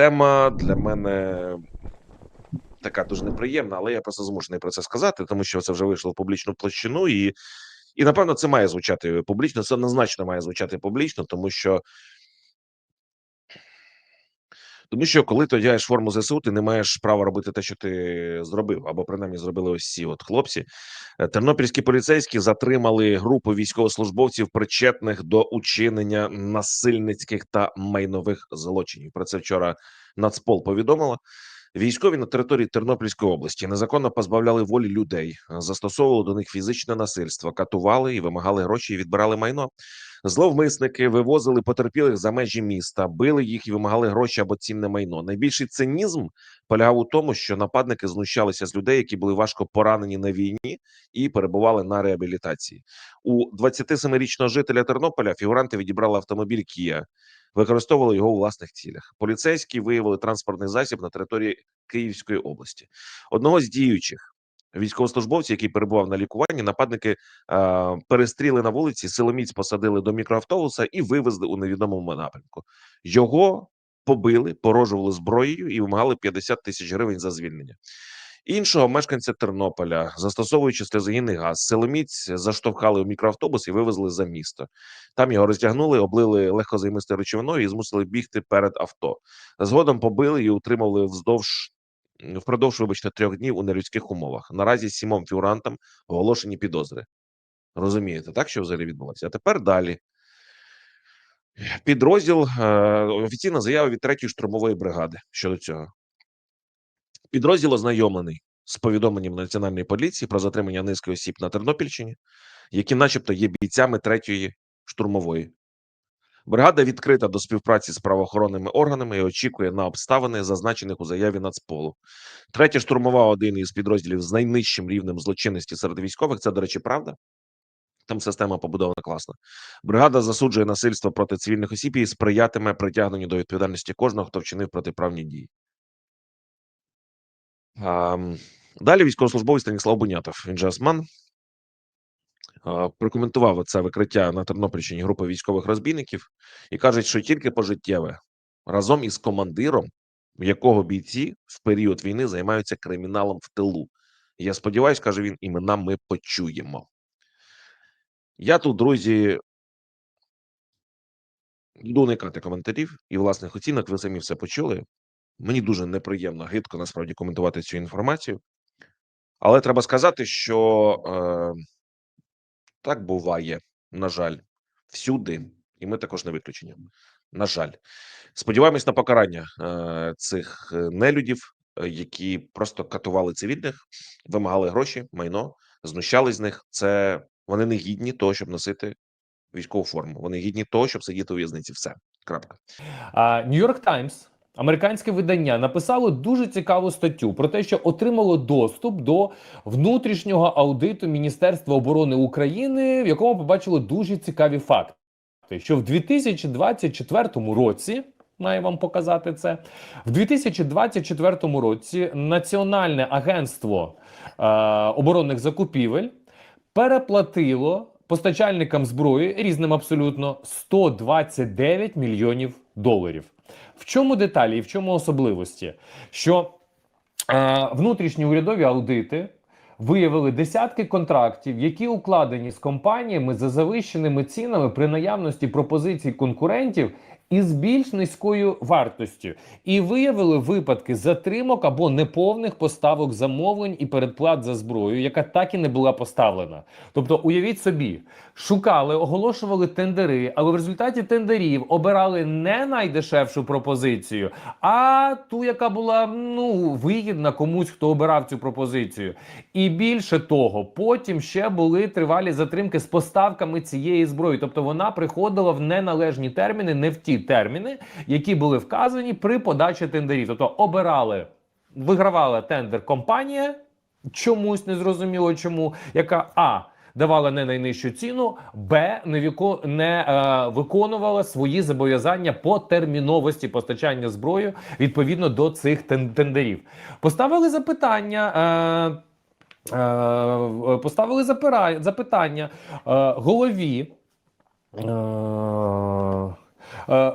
тема для мене така дуже неприємна, але я просто змушений про це сказати, тому що це вже вийшло в публічну площину, і, і напевно це має звучати публічно. Це однозначно має звучати публічно, тому що. Тому що коли ти одягаєш форму ЗСУ, ти не маєш права робити те, що ти зробив, або принаймні зробили ось ці от хлопці. Е, Тернопільські поліцейські затримали групу військовослужбовців, причетних до учинення насильницьких та майнових злочинів. Про це вчора Нацпол повідомила. Військові на території Тернопільської області незаконно позбавляли волі людей, застосовували до них фізичне насильство, катували і вимагали гроші і відбирали майно. Зловмисники вивозили потерпілих за межі міста, били їх і вимагали гроші або цінне майно. Найбільший цинізм полягав у тому, що нападники знущалися з людей, які були важко поранені на війні і перебували на реабілітації. У 27-річного жителя Тернополя фігуранти відібрали автомобіль Кія, використовували його у власних цілях. Поліцейські виявили транспортний засіб на території Київської області. Одного з діючих військовослужбовців, який перебував на лікуванні, нападники е, перестріли на вулиці, силоміць посадили до мікроавтобуса і вивезли у невідомому напрямку. Його побили, порожували зброєю і вимагали 50 тисяч гривень за звільнення. Іншого мешканця Тернополя, застосовуючи сльозогінний газ, силоміць заштовхали у мікроавтобус і вивезли за місто. Там його розтягнули, облили легкозаймистою речовиною і змусили бігти перед авто. Згодом побили і утримали вздовж впродовж, вибачте, трьох днів у нелюдських умовах. Наразі сімом фігурантам оголошені підозри. Розумієте, так що взагалі відбулося? А тепер далі. Підрозділ е, офіційна заява від третьої штурмової бригади щодо цього. Підрозділ ознайомлений з повідомленням національної поліції про затримання низки осіб на Тернопільщині, які, начебто, є бійцями третьої штурмової. Бригада відкрита до співпраці з правоохоронними органами і очікує на обставини, зазначених у заяві Нацполу. Третя штурмова один із підрозділів з найнижчим рівнем злочинності серед військових. Це, до речі, правда. Там система побудована класно. Бригада засуджує насильство проти цивільних осіб і сприятиме притягненню до відповідальності кожного, хто вчинив протиправні дії. Далі військовослужбовець Станіслав Бунятов, він же осман, прокоментував це викриття на Тернопільщині групи військових розбійників і кажуть, що тільки пожиттєве разом із командиром, в якого бійці в період війни займаються криміналом в тилу. Я сподіваюся, каже він, імена ми почуємо. Я тут, друзі, буду уникати коментарів і власних оцінок. Ви самі все почули. Мені дуже неприємно, гидко насправді коментувати цю інформацію. Але треба сказати, що е, так буває, на жаль, всюди, і ми також не виключення. На жаль, сподіваємось на покарання е, цих е, нелюдів, е, які просто катували цивільних, вимагали гроші, майно, знущались з них. Це вони не гідні того, щоб носити військову форму. Вони гідні того, щоб сидіти у в'язниці. Все крапка. Нью-Йорк Таймс, американське видання, написало дуже цікаву статтю про те, що отримало доступ до внутрішнього аудиту Міністерства оборони України, в якому побачили дуже цікаві факти. Що в 2024 році маю вам показати це в 2024 році Національне агентство е, оборонних закупівель переплатило постачальникам зброї різним абсолютно 129 мільйонів доларів. В чому деталі і в чому особливості? Що е, внутрішні урядові аудити виявили десятки контрактів, які укладені з компаніями за завищеними цінами при наявності пропозицій конкурентів із більш низькою вартостю, і виявили випадки затримок або неповних поставок замовлень і передплат за зброю, яка так і не була поставлена. Тобто, уявіть собі, шукали, оголошували тендери, але в результаті тендерів обирали не найдешевшу пропозицію, а ту, яка була ну вигідна комусь, хто обирав цю пропозицію. І більше того, потім ще були тривалі затримки з поставками цієї зброї. Тобто вона приходила в неналежні терміни, не в ті терміни, які були вказані при подачі тендерів. Тобто обирали, вигравала тендер компанія, чомусь незрозуміло чому, яка а. Давала не найнижчу ціну, б не віко не е, виконувала свої зобов'язання по терміновості постачання зброї відповідно до цих тен тендерів. Поставили запитання. Е, е, Поставили запира- запитання е, голові. Е,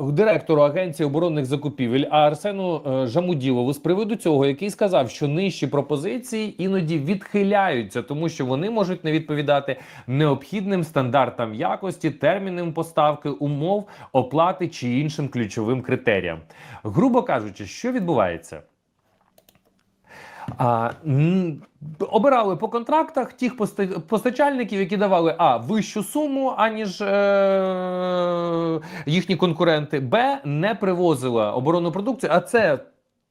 директору Агенції оборонних закупівель Арсену е, Жамуділову з приводу цього, який сказав, що нижчі пропозиції іноді відхиляються, тому що вони можуть не відповідати необхідним стандартам якості, термінам поставки, умов, оплати чи іншим ключовим критеріям. Грубо кажучи, що відбувається? А, обирали по контрактах тих поста- постачальників, які давали а вищу суму, аніж е- їхні конкуренти, б не привозила оборонну продукцію, а це.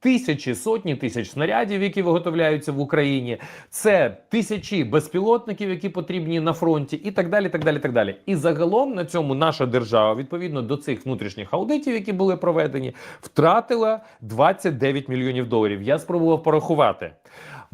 Тисячі сотні тисяч снарядів, які виготовляються в Україні, це тисячі безпілотників, які потрібні на фронті, і так далі. так далі, так далі. І загалом на цьому наша держава, відповідно до цих внутрішніх аудитів, які були проведені, втратила 29 мільйонів доларів. Я спробував порахувати.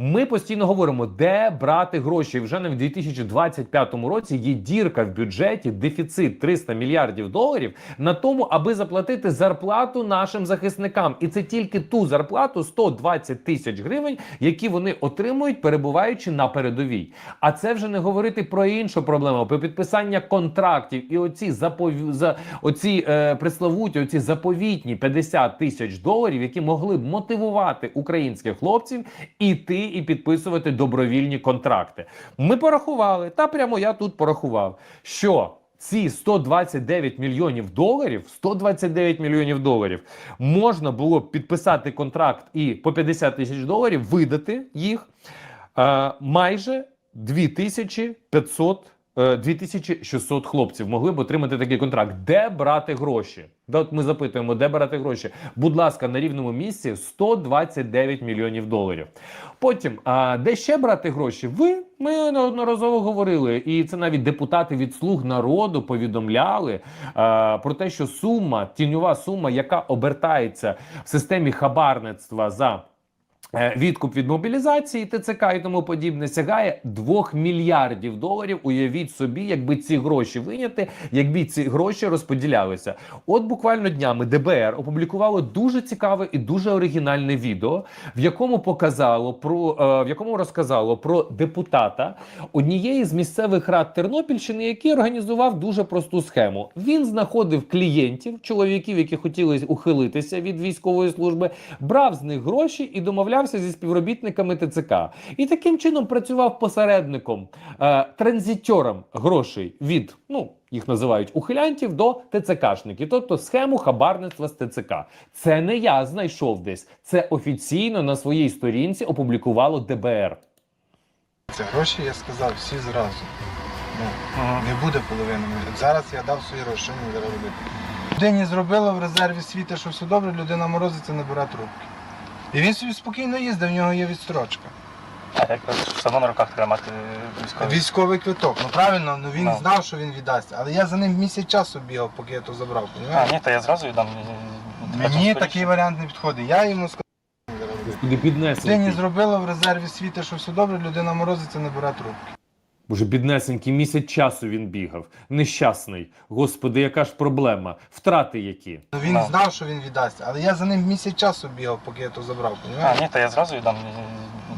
Ми постійно говоримо, де брати гроші. Вже навіть в 2025 році є дірка в бюджеті, дефіцит 300 мільярдів доларів на тому, аби заплатити зарплату нашим захисникам. І це тільки ту зарплату 120 тисяч гривень, які вони отримують, перебуваючи на передовій. А це вже не говорити про іншу проблему, про підписання контрактів і оці запов... за оці е, приславуті, оці заповітні 50 тисяч доларів, які могли б мотивувати українських хлопців іти і підписувати добровільні контракти. Ми порахували, та прямо я тут порахував, що. Ці 129 мільйонів доларів, 129 мільйонів доларів можна було б підписати контракт і по 50 тисяч доларів видати їх е, майже 2500 е, 2600 хлопців могли б отримати такий контракт. Де брати гроші? Да, от ми запитуємо, де брати гроші? Будь ласка, на рівному місці 129 мільйонів доларів. Потім, а де ще брати гроші? Ви ми неодноразово говорили, і це навіть депутати від слуг народу повідомляли а, про те, що сума, тіньова сума, яка обертається в системі хабарництва за. Е, Відкуп від мобілізації, ТЦК і тому подібне сягає 2 мільярдів доларів. Уявіть собі, якби ці гроші виняти, якби ці гроші розподілялися. От буквально днями ДБР опублікувало дуже цікаве і дуже оригінальне відео, в якому показало про е, в якому розказало про депутата однієї з місцевих рад Тернопільщини, який організував дуже просту схему. Він знаходив клієнтів, чоловіків, які хотіли ухилитися від військової служби, брав з них гроші і домовлявся зі співробітниками ТЦК. І таким чином працював посередником, е, транзитером грошей від ну. Їх називають ухилянтів до ТЦКшників, тобто схему хабарництва з ТЦК. Це не я знайшов десь. Це офіційно на своїй сторінці опублікувало ДБР. Це гроші, я сказав, всі зразу. Ну, Ага. не буде половини. Зараз я дав свої гроші, що мені зараз робити? Людині зробила в резерві світа, що все добре, людина морозиться, не бере трубки. І він собі спокійно їздить, в нього є відстрочка. А як все одно на руках треба мати військовий. Військовий квиток. Ну правильно, ну він Ну. знав, що він віддасть. Але я за ним місяць часу бігав, поки я то забрав. А, понімаєш? ні, то я зразу віддам. Мені такий варіант не підходить. Я йому сказав. Людині зробила в резерві світа, що все добре, людина морозиться, не бере трубки. Боже, біднесенький, місяць часу він бігав. Нещасний. Господи, яка ж проблема? Втрати які? Він Ну. знав, що він віддасть, але я за ним місяць часу бігав, поки я то забрав. А, Понімаєш? ні, то я зразу віддам.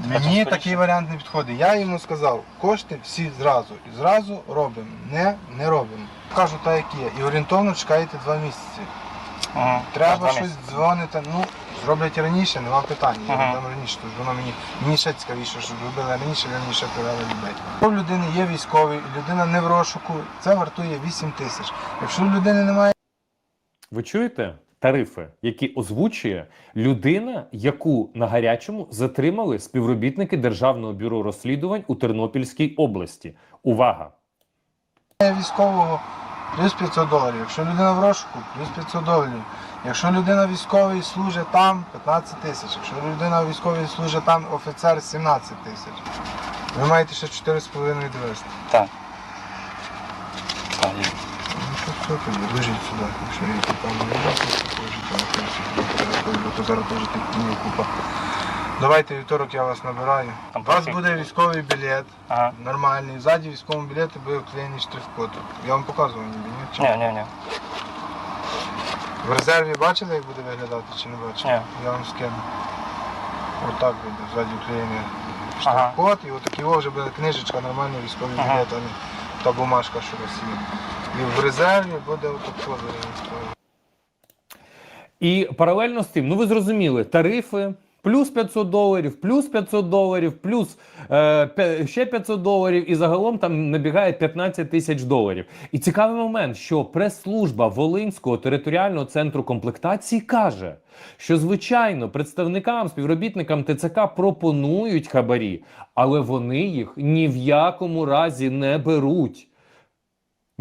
Мені такий варіант не підходить. Я йому сказав, кошти всі зразу. І зразу робимо. Не, не робимо. Кажу так, як є. І орієнтовно чекаєте два місяці. Ага. Треба щось дзвонити. Ну, зроблять раніше, нема питань. Я Ага. раніше. Тож воно мені, мені ще цікавіше, щоб робили раніше, ще передали людей. Якщо в людини є військовий, людина не в розшуку, це вартує 8 тисяч. Якщо в людини немає Ви чуєте? Тарифи, які озвучує людина, яку на гарячому затримали співробітники Державного бюро розслідувань у Тернопільській області. Увага! військового, плюс 500 доларів. Якщо людина в розшуку, плюс 500 доларів. Якщо людина військовий служить там, 15 тисяч. Якщо людина військовий служить там, офіцер 17 тисяч. Ви маєте ще 4,5 довести. Так. Так, є. Ну що тоді, лежіть сюди. Якщо є купа не бо то зараз теж днів купа. Давайте вівторок я вас набираю. Там У вас трохи- буде військовий білет, Ага. нормальний. Ззаді військовому білеті буде вклеєний штрих-код. Я вам показував ніби, ні? Чи Ні, ні, ні. В резерві бачили, як буде виглядати чи не бачили? Ні. Я вам скину. Отак буде, ззаді вклеєний Ага. штрих-код, і отакий о, вже буде книжечка, нормальний військовий Ага. білет, а не та бумажка, що у вас є. І в резерві буде отак військовий. І паралельно з тим, ну ви зрозуміли, тарифи. Плюс 500 доларів, плюс 500 доларів, плюс е, ще 500 доларів, і загалом там набігає 15 тисяч доларів. І цікавий момент, що прес-служба Волинського територіального центру комплектації каже, що звичайно представникам, співробітникам ТЦК пропонують хабарі, але вони їх ні в якому разі не беруть.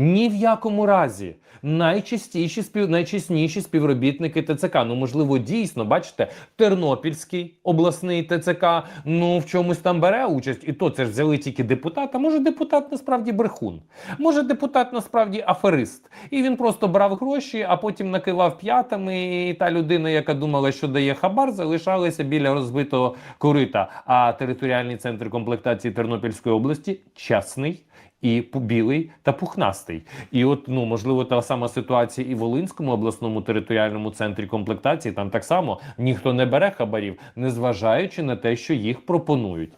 Ні в якому разі. Найчастіші спів... найчесніші співробітники ТЦК. Ну, можливо, дійсно, бачите, Тернопільський обласний ТЦК, ну в чомусь там бере участь, і то це ж взяли тільки депутата. Може, депутат насправді брехун, може, депутат насправді аферист. І він просто брав гроші, а потім накивав п'ятами. І та людина, яка думала, що дає хабар, залишалася біля розбитого корита. А територіальний центр комплектації Тернопільської області чесний і білий та пухнастий. І от ну можливо та сама ситуація і в Волинському обласному територіальному центрі комплектації. Там так само ніхто не бере хабарів, незважаючи на те, що їх пропонують.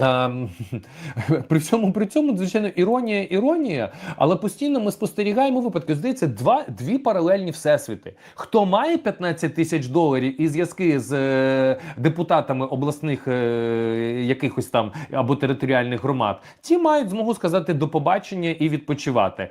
Ем, при всьому при цьому, звичайно, іронія, іронія, але постійно ми спостерігаємо випадки. Здається, два дві паралельні всесвіти. Хто має 15 тисяч доларів і зв'язки з е, депутатами обласних е, якихось там або територіальних громад, ті мають змогу сказати до побачення і відпочивати.